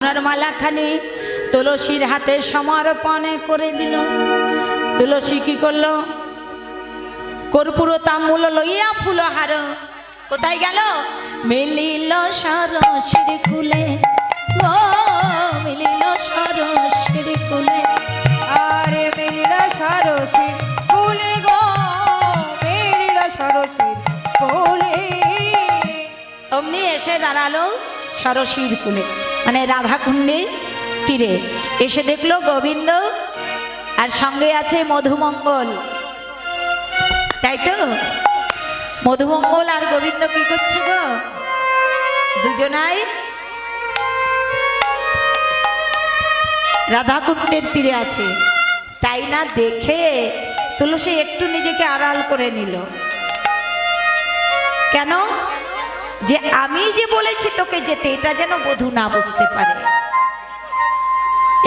মালাখানি তুলসীর হাতে সমর্পণে করে দিল। তুলসী কি করল? কর্পূর তাম্বুল লইয়া ফুলহার কোথায় গেল? মিলিল সরসির কুলে। ও, মিলিল সরসির কুলে। আরে মিলিল সরসী ফুলে গো, মিলিল সরসী ফুলে অমনি এসে দাঁড়াল। সরসির কুলে মানে রাধাকুণ্ডে তীরে। এসে দেখল গোবিন্দ আর সঙ্গে আছে মধুমঙ্গল। তাই তো? মধুমঙ্গল আর গোবিন্দ কি করছে গো? দুজনাই রাধাকুণ্ডের তীরে আছে। তাই না দেখে তুলসী একটু নিজেকে আড়াল করে নিল। কেন? যে আমি যে বলেছি তোকে যেতে, এটা যেন বধূ না বুঝতে পারে।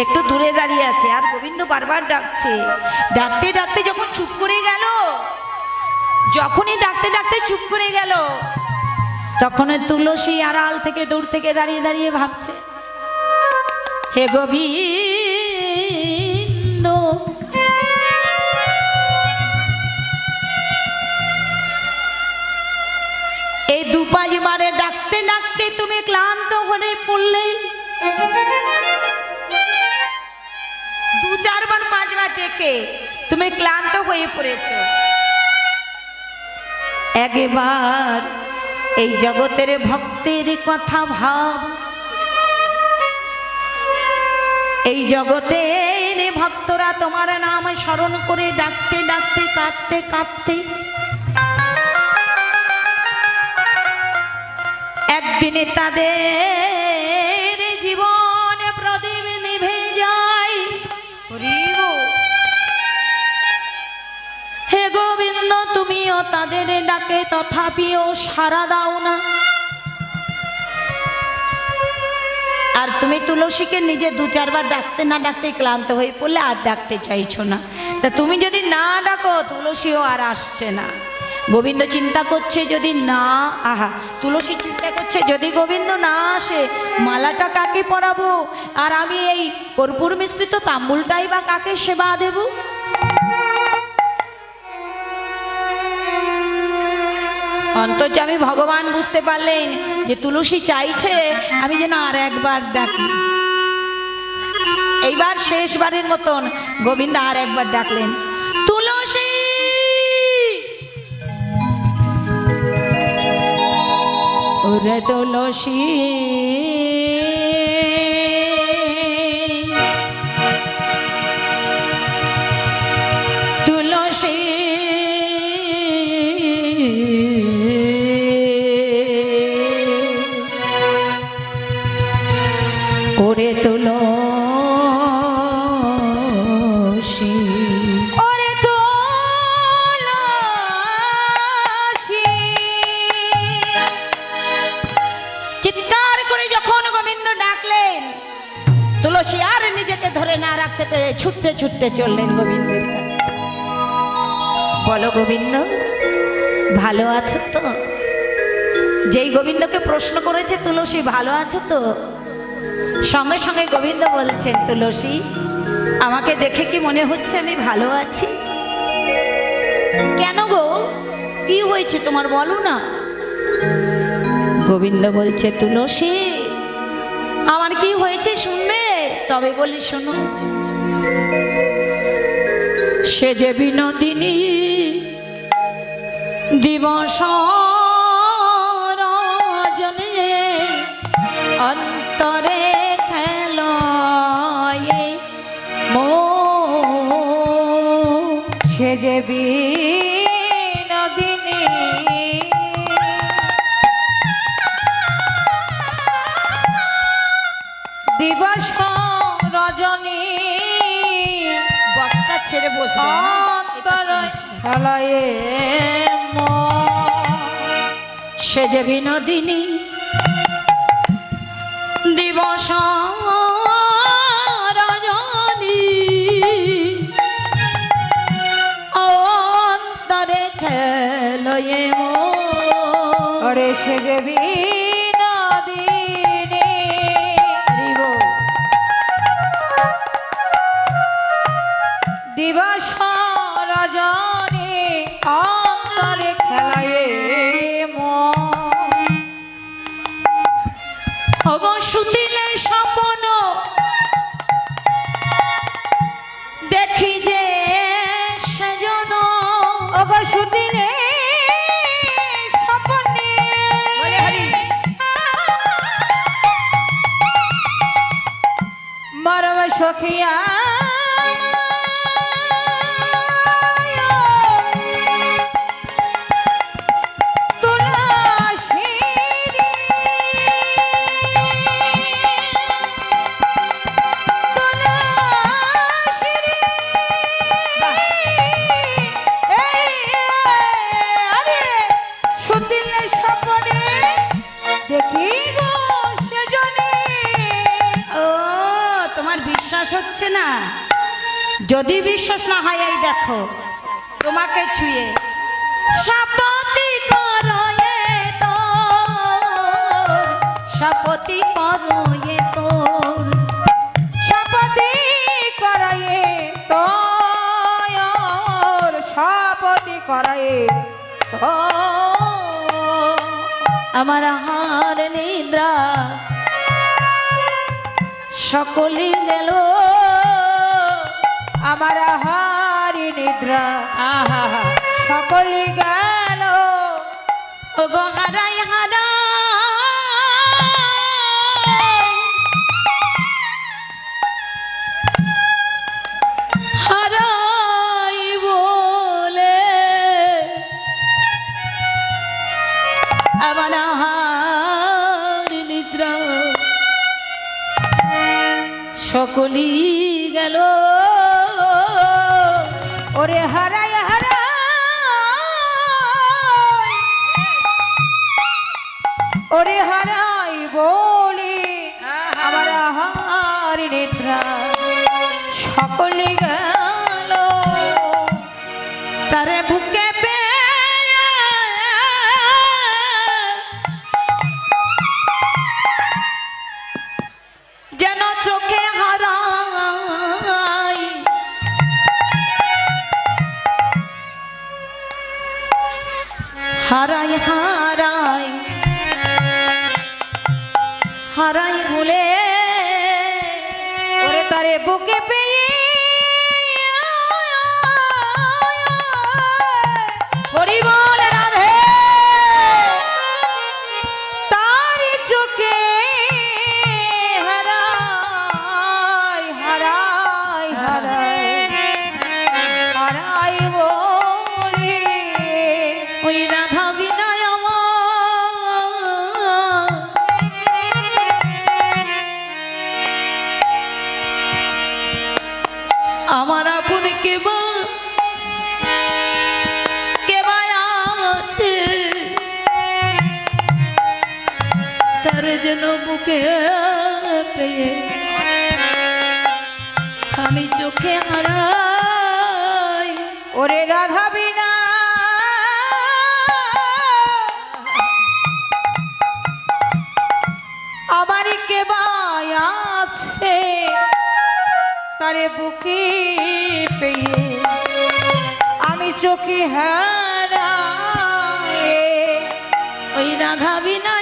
একটু দূরে দাঁড়িয়ে আছে, আর গোবিন্দ বারবার ডাকছে। ডাকতে ডাকতে যখন চুপ করে গেল, যখনই ডাকতে ডাকতে চুপ করে গেল, তখন তুলসী আড়াল থেকে দূর থেকে দাঁড়িয়ে দাঁড়িয়ে ভাবছে, হে গোবিন্দ তুমি ক্লান্ত হয়ে পড়লে দু চারবার পাঁচবার ডেকে তুমি ক্লান্ত হয়ে পড়েছ। একবার এই জগতের ভক্তের কথা ভাব। এই জগতের ভক্তরা তোমার নাম স্মরণ করে ডাকতে ডাকতে, কাঁদতে কাঁদতে একদিনে তাদের জীবন প্রদীপ নিভে যায়। হে গোবিন্দ, তুমিও তাদের ডাকে, তথাপিও সারা দাও না। আর তুমি তুলসীকে নিজে দু চারবার ডাকতে না ডাকতে ক্লান্ত হয়ে পড়লে আর ডাকতে চাইছো না। তা তুমি যদি না ডাকো, তুলসীও আর আসছে না। গোবিন্দ চিন্তা করছে যদি না, আহা, তুলসী চিন্তা করছে যদি গোবিন্দ না আসে, মালাটা কাকে পরাবো? আর আমি এই কর্পূর মিশ্রিত তাম্বুলটাই বা কাকে সেবা দেবো? অন্তর্যামী ভগবান বুঝতে পারলেন যে তুলসী চাইছে, আমি যেন আর একবার ডাকি। এইবার শেষবারের মতন গোবিন্দ আর একবার ডাকলেন। ওরে তুলসী তুলসী আর নিজেকে ধরে না রাখতে পেরে ছুটতে ছুটতে চললেন গোবিন্দের কাছে বলো গোবিন্দ, ভালো আছো তো? যেই গোবিন্দকে প্রশ্ন করেছে, তুলসী, ভালো আছো তো? সঙ্গে সঙ্গে গোবিন্দ বলছেন, তুলসী, আমাকে দেখে কি মনে হচ্ছে আমি ভালো আছি? কেন গো? কি হয়েছে তোমার বলো না? গোবিন্দ বলছে, তুলসী, আমার কি হয়েছে শুনবে? তবে বলি শোনো সে যে বিনোদিনী দিবস রজনে ছেড়ে বসবে মন। সে যে বিনোদিনী দিবস রজনী অন্তরে খেলয়ে মো ওরে সে যে বিনোদিনী সুতিলে স্বপ্ন। দেখি যে সেজন ওগো সুতিলে সখিয়া যদি বিশ্বাস না হয়, এই দেখো, তোমাকে ছুঁয়ে। সাপতি করো তোর সাপতি করো তোর। শপথি করায়ে তোর শপথি করায়ে আমার হার নিদ্রা সকলে গেল। আমার হারি নিদ্রা। আহা। সকলি গেল। ও গো হারাই হারাই হারাই বলে। আমার হার নিদ্রা। সকলি গেল। ওরে হারাই হারাই ওরে হারাই বলি আমার হারি নিদ্রা সকলি গেল তারে বুকে কে আছে তারে বুকে পেয়ে আমি চোখে হারা ওই রাধা বিনয়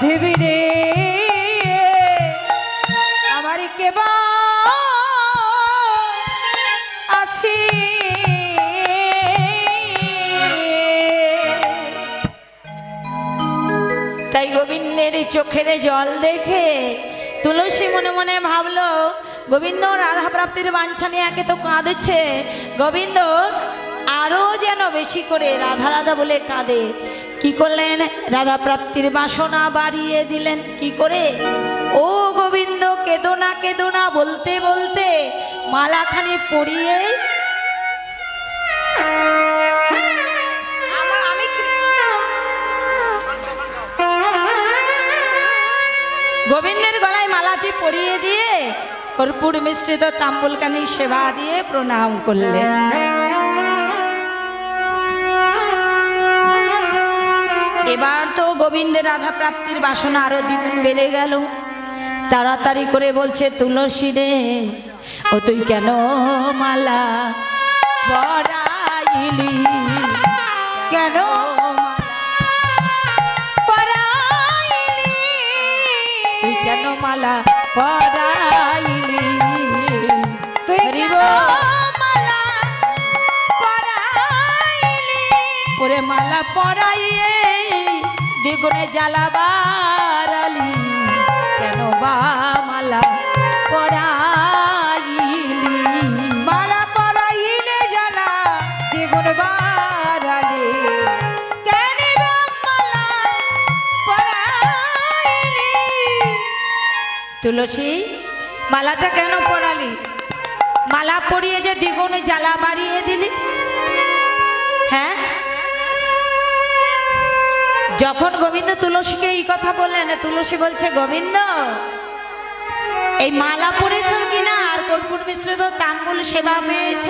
রে আমার বা তাই গোবিন্দের চোখের জল দেখে তুলসী মনে মনে ভাবলো, গোবিন্দ, রাধা প্রাপ্তির বাঞ্ছা নিয়ে একে তো কাঁদছে। গোবিন্দ আরও যেন বেশি করে রাধা রাধা বলে কাঁদে। কি করলেন? রাধা প্রাপ্তির বাসনা বাড়িয়ে দিলেন। কি করে? ও গোবিন্দ কেদো না কেদো না বলতে বলতে মালাখানি পরিয়ে গোবিন্দের গলায় মালাটি পরিয়ে দিয়ে কর্পূর মিশ্রিত তাম্বুলকানি সেবা দিয়ে প্রণাম করলেন। গোবিন্দের রাধা প্রাপ্তির বাসনা আরও দ্বিগুণ বেড়ে গেল। তাড়াতাড়ি করে বলছে তুলসী রে ও তুই কেন মালা পরাইলি? কেন? পরাইলি? তুই কেন মালা পরাইলি? তুই মালা পরাইলি? ওরে মালা পরাইয়ে দ্বিগুণে জ্বালাবার আলি কেন বা মালা পরাইলি? মালা পরাইলে জানা দ্বিগুণ বাড়ালে কেন মালা পরাইলি? তুলসী মালাটা কেন পরালি? মালা পরিয়ে যে দ্বিগুণ জ্বালা বাড়িয়ে দিলি? যখন গোবিন্দ তুলসীকে এই কথা বললেন, তুলসী বলছে, গোবিন্দ, এই মালা পরেছ কিনা? আর কর্পূর মিশ্রিত তাম্বুল সেবা পেয়েছ?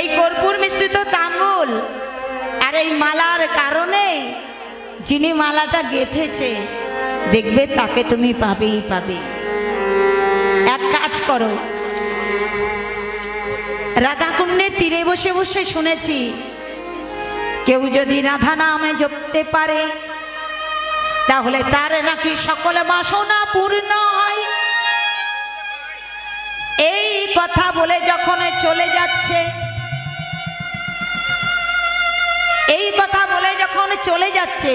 এই কর্পূর মিশ্রিত তাম্বুল আর এই মালার কারণে যিনি মালাটা গেথেছে, দেখবে তাকে তুমি পাবেই পাবে। এক কাজ করো। রাধাকুণ্ডের তীরে বসে বসে শুনেছি কেউ যদি রাধা নামে জপতে পারে, তাহলে তার নাকি সকল বাসনা পূর্ণ হয়। এই কথা বলে যখন চলে যাচ্ছে, এই কথা বলে যখন চলে যাচ্ছে,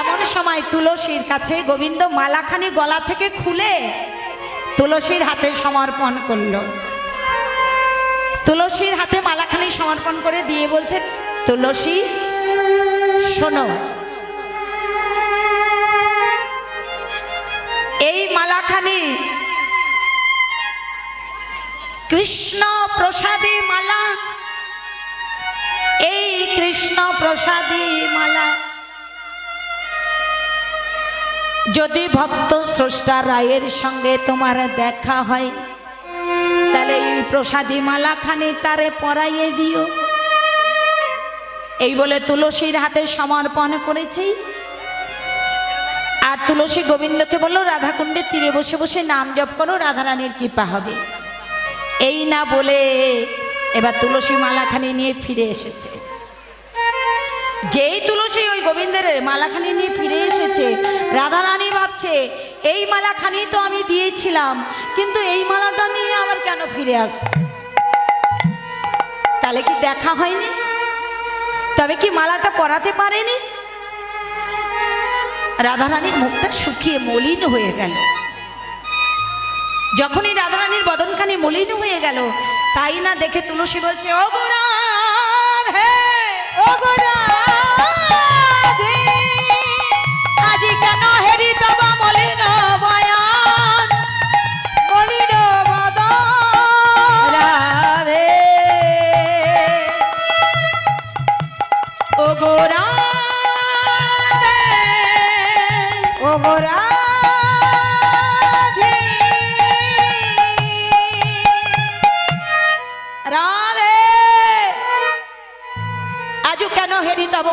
এমন সময় তুলসীর কাছে গোবিন্দ মালাখানি গলা থেকে খুলে তুলসীর হাতে সমর্পণ করল। তুলসীর হাতে মালাখানি সমর্পণ করে দিয়ে বলছে তুলসী, শোনো। এই মালাখানি কৃষ্ণ প্রসাদী মালা, এই কৃষ্ণ প্রসাদী মালা। যদি ভক্ত স্রষ্টা রায়ের সঙ্গে তোমার দেখা হয়, তাহলে এই প্রসাদী মালাখানি তারে পরাইয়ে দিও। এই বলে তুলসীর হাতে সমর্পণ করেছি। আর তুলসী গোবিন্দকে বলল রাধাকুণ্ডের তীরে বসে বসে নাম জপ করো, রাধারানীর কৃপা হবে। এই না বলে এবার তুলসী মালাখানি নিয়ে ফিরে এসেছে। যেই তুলসী ওই গোবিন্দের মালাখানি নিয়ে ফিরে এসেছে, রাধারানী ভাবছে, এই মালাখানি তো আমি দিয়েছিলাম, কিন্তু এই মালাটা নিয়ে আমার কেন ফিরে আসছে তাহলে কি দেখা হয়নি? তবে কি মালাটা পরাতে পারেনি? রাধারানীর মুখটা শুকিয়ে মলিন হয়ে গেল। যখনই রাধারানীর বদনখানি মলিন হয়ে গেল, তাই না দেখে তুলসী বলছে ও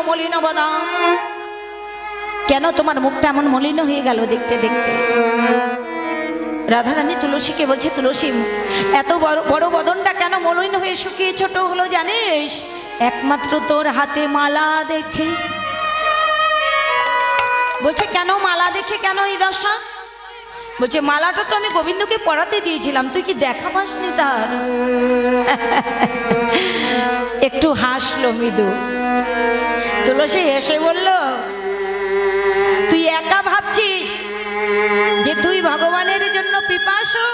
মলিন বদাম কেন তোমার মুখটা এমন মলিন হয়ে গেল দেখতে দেখতে? রাধারানী তুলসীকে বলছে, তুলসী, এত বড় বড় বদনটা কেন মলিন হয়ে শুকিয়ে ছোট হলো জানিস? একমাত্র তোর হাতে মালা দেখে। বলছে, কেন মালা দেখে? কেন এই দশা? বলছে, মালাটা তো আমি গোবিন্দকে পড়াতে দিয়েছিলাম, তুই কি দেখা পাসনি তার? একটু হাসলো মৃদু। তুলসী এসে বলল, তুই একা ভাবছিস যে তুই ভগবানের জন্য পিপাসু?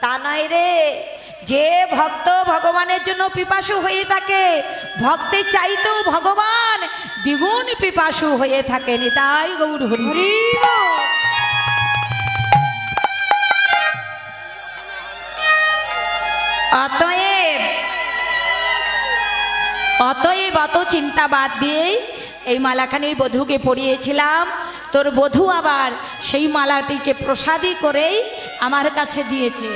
তা নয় রে, যে ভক্ত ভগবানের জন্য পিপাসু হয়ে থাকে, ভক্তের চাইতেও ভগবান দ্বিগুণ পিপাসু হয়ে থাকেন। তাই গৌর হরি অতএব অতএব অত চিন্তা বাদ দিয়েই এই মালাখানি বধূকে পড়িয়েছিলাম তোর বধূ আবার সেই মালাটিকে প্রসাদী করেই আমার কাছে দিয়েছে।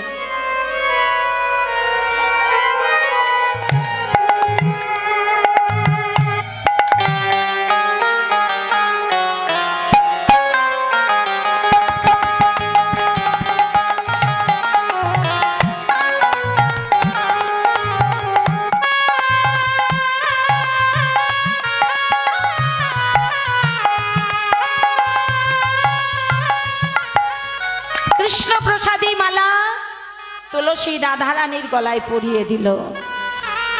রাধারানীর গলায় পরিয়ে দিল।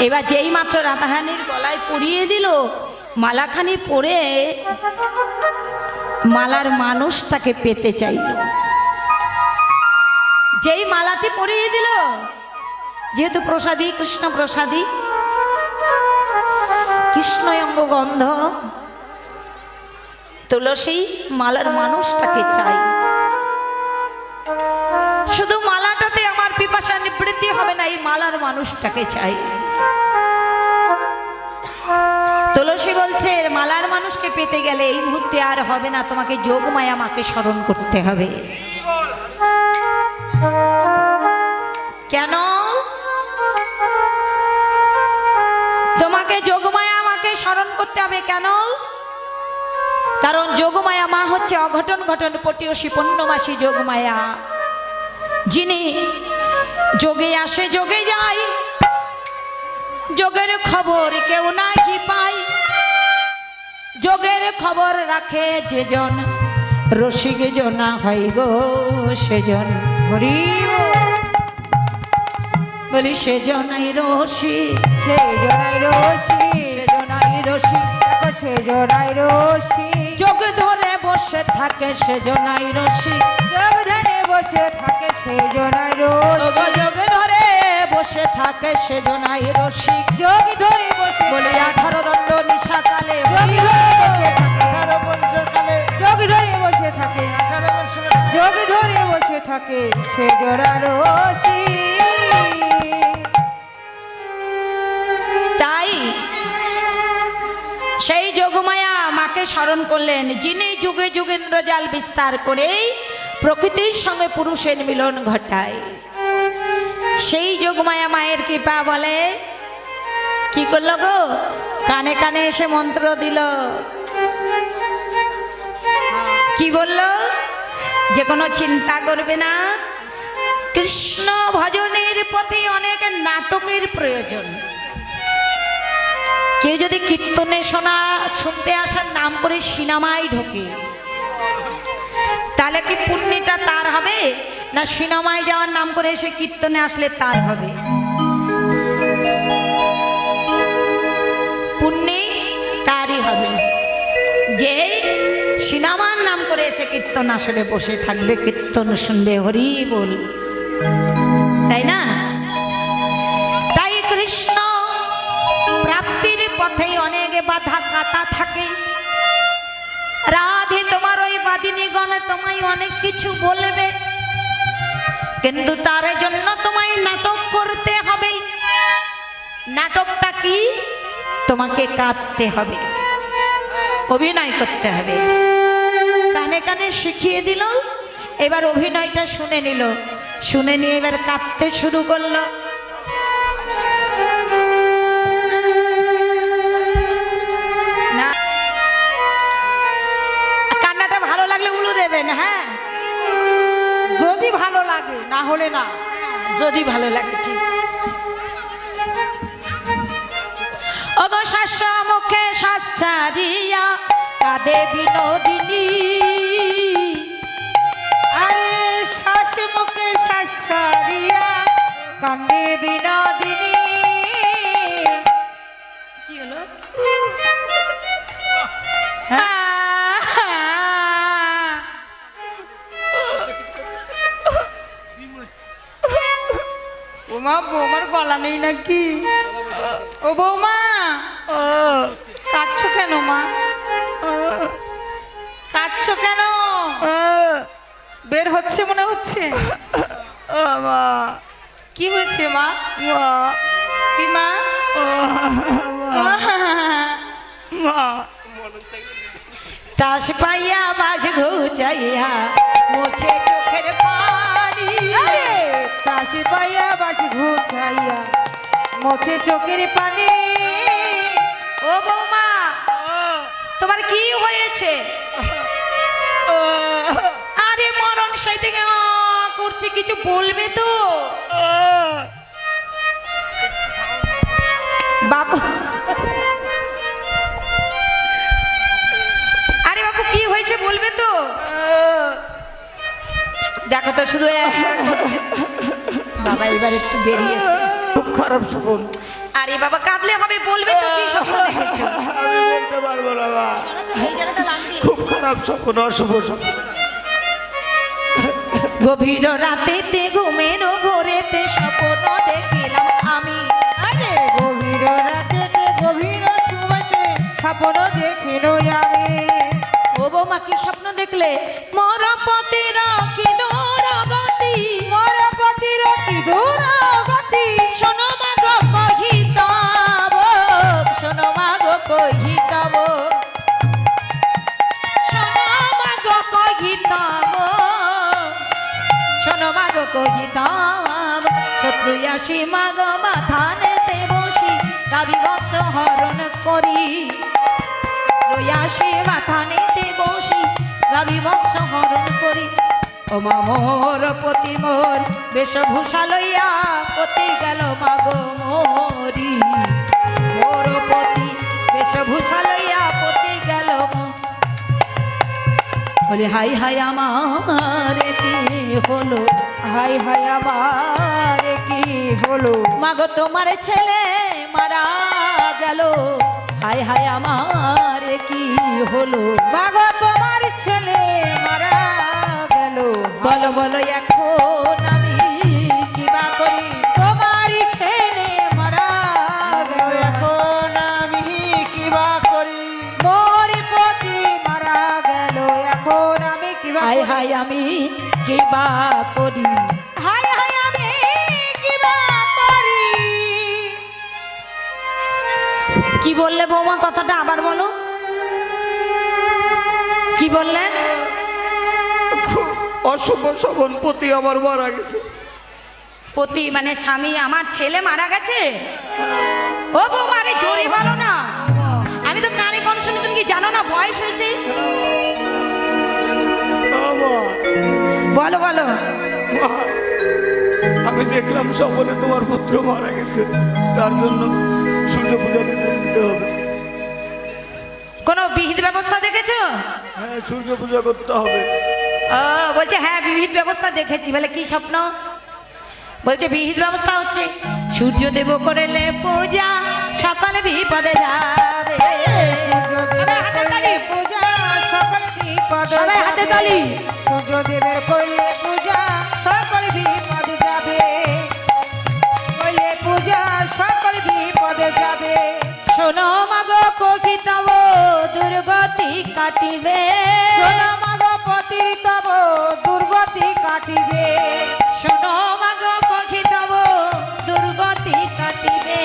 এবার যেই মাত্র রাধারানীর গলায় পরিয়ে দিল, মালাখানি পরে মালার মানুষটাকে পেতে চাইল। যেই মালাটি পরিয়ে দিল, যেহেতু প্রসাদী, কৃষ্ণ প্রসাদী কৃষ্ণ অঙ্গ গন্ধ, তুলসী মালার মানুষটাকে চাই। শুধু মালাটাতে পিপাসা নিবৃত্তি হবে না, এই মালার মানুষটাকে চাই। তুলসী বলছে মালার মানুষকে পেতে গেলে এই মুহূর্তে আর হবে না, তোমাকে যোগমায়া মাকে স্মরণ করতে হবে। কেন? তোমাকে যোগমায়া মাকে স্মরণ করতে হবে কেন? কারণ যোগমায়া মা হচ্ছে অঘটন ঘটন পটিয়সী পূর্ণমাসী যোগমায়া, যিনি যোগে আসে, যোগে যায়। যোগের খবর কেউ নাহি পায়। যোগের খবর রাখে যেজন, রসিক জনা হয় গো সেজন। হরি বল। সেজনাই রসি সে জোড়াই রশি সেজনাই রসি দেখো সে বসে থাকে সে সেজনাই রসি। যোগ ধ্যানে বসে থাকে সে রশি ওগো যোগ ধরে বসে থাকে সেজনাই রসি। যোগ ধরে বসে বলে আঠারো দণ্ড নিশা কালে যোগ ধরে বসে থাকে। যোগ ধরে বসে থাকে। যোগ ধরে বসে থাকে সে জোড়া রশি যোগমায়া স্মরণ করলেন, যিনি যুগে যুগেন্দ্র জাল বিস্তার করেই প্রকৃতির সঙ্গে পুরুষের মিলন ঘটায়। সেই যোগমায়া মায়ের কৃপা বলে, কি করল গো? কানে কানে এসে মন্ত্র দিল। কি বলল? যে কোনো চিন্তা করবে না। কৃষ্ণ ভজনের পথে অনেক নাটকের প্রয়োজন। কেউ যদি কীর্তনে শোনা, শুনতে আসার নাম করে সিনেমায় ঢোকে, তাহলে কি পুণ্যটা তার হবে? না সিনেমায় যাওয়ার নাম করে এসে কীর্তনে আসলে তার হবে? পুণ্যি তারই হবে। যে সিনেমার নাম করে এসে কীর্তন আসলে বসে থাকবে, কীর্তন শুনবে, হরি বল। তাই না? বাধা কাটা থাকে। রাধে, তোমার ওই বাদিনীগণ তোমায় অনেক কিছু বলবে। কিন্তু তার জন্য তোমায় নাটক করতে হবে। নাটকটা কি? তোমাকে কাঁদতে হবে। অভিনয় করতে হবে। কানে কানে শিখিয়ে দিল, এবার অভিনয়টা শুনে নিল। শুনে নিয়ে এবার কাঁদতে শুরু করল। যদি ভালো লাগে, না হলে না। যদি ভালো লাগে, ঠিক। অগ শাস্য মুখে দিয়া কাদে বিনোদিনী। ওমা বৌমার গলা নেই নাকি? ও বৌমা কাঁদছো কেন মা? কাঁদছো কেন? বের হচ্ছে মনে হচ্ছে? মা। কি হয়েছে মা? মা। কি মা? তাস পাইয়া বাস ঘুচাইয়া মোছে চোখের পানি। তাসি পাইয়া বাসি ঘুচাইয়া মোছে চোখের পানি। ও বৌমা, তোমার কি হয়েছে? আরে মরণ সেই থেকে করছে কিছু বলবে তো। বাবু, আরে বাবু, কি হয়েছে বলবে তো? দেখো তো, শুধু বাবা এবার একটু বেরিয়েছে। খুব খারাপ স্বপ্ন। আরে বাবা কাঁদলে হবে বলবে তো কি স্বপ্ন দেখেছ? আমি বলতে পারব না লাগবে খুব খারাপ স্বপ্ন অশুভ স্বপ্ন। গভীর রাতেতে ঘুমের ঘোরেতে স্বপ্ন দেখিলাম আমি। আরে গভীর রাতে গভীর সময়তে স্বপ্ন দেখিল আমি। ও বৌমা কি স্বপ্ন দেখলে? মোর পতি রাখি দৌড়গতি মোর পতির কি দূর শোনো মাগ কহিতাব। শোনো মাগ কহিতাব। শোনো মাগ কহিতাব। শোনো মাগ কহিতাব। শত্রু আসি মাগ মাথানেতে বসি দাবি বৎস হরণ করি। রয়াসে মাথা নিতে বসি গাবি বৎস হরণ করি। ও মা মোর পতি মোর বেশভূষা লইয়া পতি গেল মাগ মোরি। মোর পতি বেশভূষা লইয়া পতি গেল বলে হাই হাই আমার কি হলো? হাই হাই আমার কি হলো? মাগো তোমার ছেলে মারা গেল। হাই হাই আমার কি হলো? মাগো তোমার বলো বলো এখন আমি কিবা করি? তোমার ছেলে মারা গেল এখন আমি কিবা করি? মোর পতি মারা গেল এখন আমি কি হাই হাই আমি কিবা করি। হাই হাই আমি কি করি? কি বললে বৌমা কথাটা আবার বলো। কি বললে? খুব অশুভ স্বপন পতি আমার মারা গেছে। পতি মানে স্বামী আমার ছেলে মারা গেছে? ও বৌমা আরে জোরে বলো না। আমি তো কানে কম শুনি তুমি কি জানো না বয়স হয়েছে? বলো বলো। আমি দেখলাম স্বপনে তোমার পুত্র মারা গেছে। তার জন্য সূর্য পূজা দিতে দিতে হবে। কোনো বিহিত ব্যবস্থা দেখেছ? হ্যাঁ সূর্য পূজা করতে হবে। ও বলছে হ্যাঁ বিহিত ব্যবস্থা দেখেছি। বলে কি স্বপ্ন? বলছে বিহিত ব্যবস্থা হচ্ছে সূর্য দেব করেলে পূজা সকালে বিপদে যাবে। সবাই হাতে তালি। পূজা সকল হাতে সূর্যদেবের করলে পূজা সকল বিপদ যাবে। করলে পূজা সকল বিপদ যাবে। শোনো মাগো কখিতব দুর্গতি কাটিবে। পতির তব দুর্গতি কাটিবে। শোনো মাগো কখিতব দুর্গতি কাটিবে।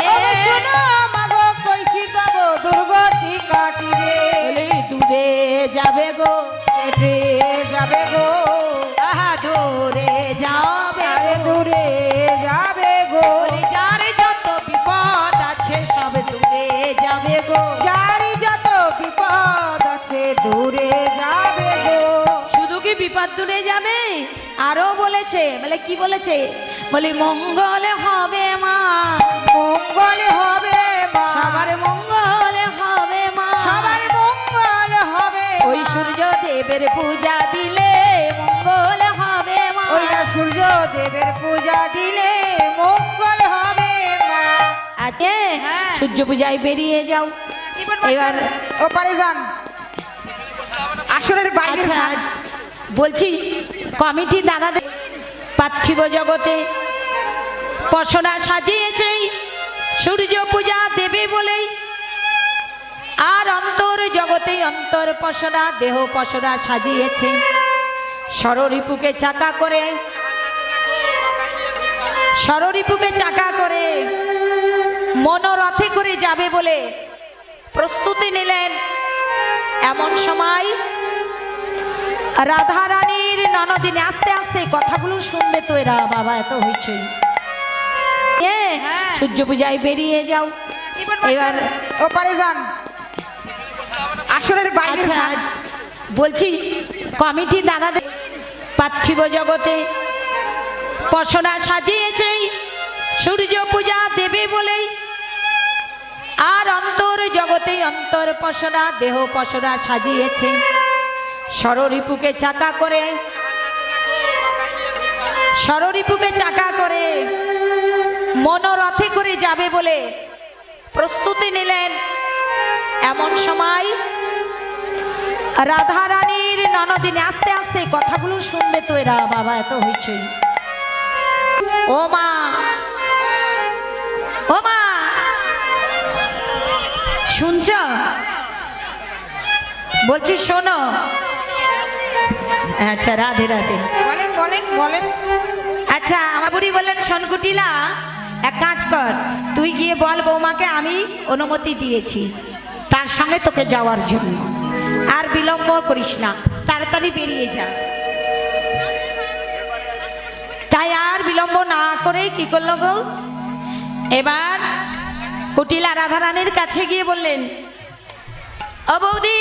সোনা মাগ কইছি তব দুর্গতি কাটিবে। দূরে যাবে গো কেটে বিপদ দূরে যাবে আরও বলেছে বলে কি বলেছে? বলি মঙ্গল হবে মা মঙ্গল হবে মা। সবার মঙ্গল হবে মা। সবার মঙ্গল হবে ওই সূর্য দেবের পূজা দিলে মঙ্গল হবে মা। ওই না সূর্য দেবের পূজা দিলে মঙ্গল হবে মা। আজকে হ্যাঁ। সূর্য পূজায় বেরিয়ে যাও। এবার ওপারে যান। আসরের বাইরে আচ্ছা। বলছি, কমিটি দাদাদের পার্থিব জগতে পশরা সাজিয়েছে, সূর্য পূজা দেবে বলেই। আর অন্তর জগতে অন্তর পশরা, দেহ পশরা সাজিয়েছে। সররিপুকে চাকা করে, সররিপুকে চাকা করে মনোরথে করে যাবে বলে প্রস্তুতি নিলেন এমন সময় রাধা রানীর ননদিনে আস্তে আস্তে কথাগুলো শুনবে তো এরা বাবা এত হইচই হ্যাঁ। সূর্য পূজায় বেরিয়ে যাও। এবার ওপারে যান। আসরের বাইরে আচ্ছা বলছি কমিটি দাদাদের পার্থিব জগতে পশরা সাজিয়েছে সূর্য পূজা দেবে বলেই। আর অন্তর জগতে অন্তর পশরা দেহ পশরা সাজিয়েছে। সররিপুকে চাকা করে। সররিপুকে চাকা করে। মনোরথে করে যাবে বলে প্রস্তুতি নিলেন। এমন সময় রাধা রানীর ননদিনে আস্তে আস্তে কথাগুলো শুনবে তো এরা, বাবা এত হইচই ও মা ও মা, শুনছ? বলছি, শোনো আচ্ছা রাধে রাধে। বলেন বলেন বলেন। আচ্ছা আমার বুড়ি বললেন সনকুটিলা এক কাজ কর তুই গিয়ে বল বৌমাকে আমি অনুমতি দিয়েছি তার সঙ্গে তোকে যাওয়ার জন্য। আর বিলম্ব করিস না তাড়াতাড়ি বেরিয়ে যা। তাই আর বিলম্ব না করে কি করল গো? এবার কুটিলা রাধারানীর কাছে গিয়ে বললেন ও বৌদি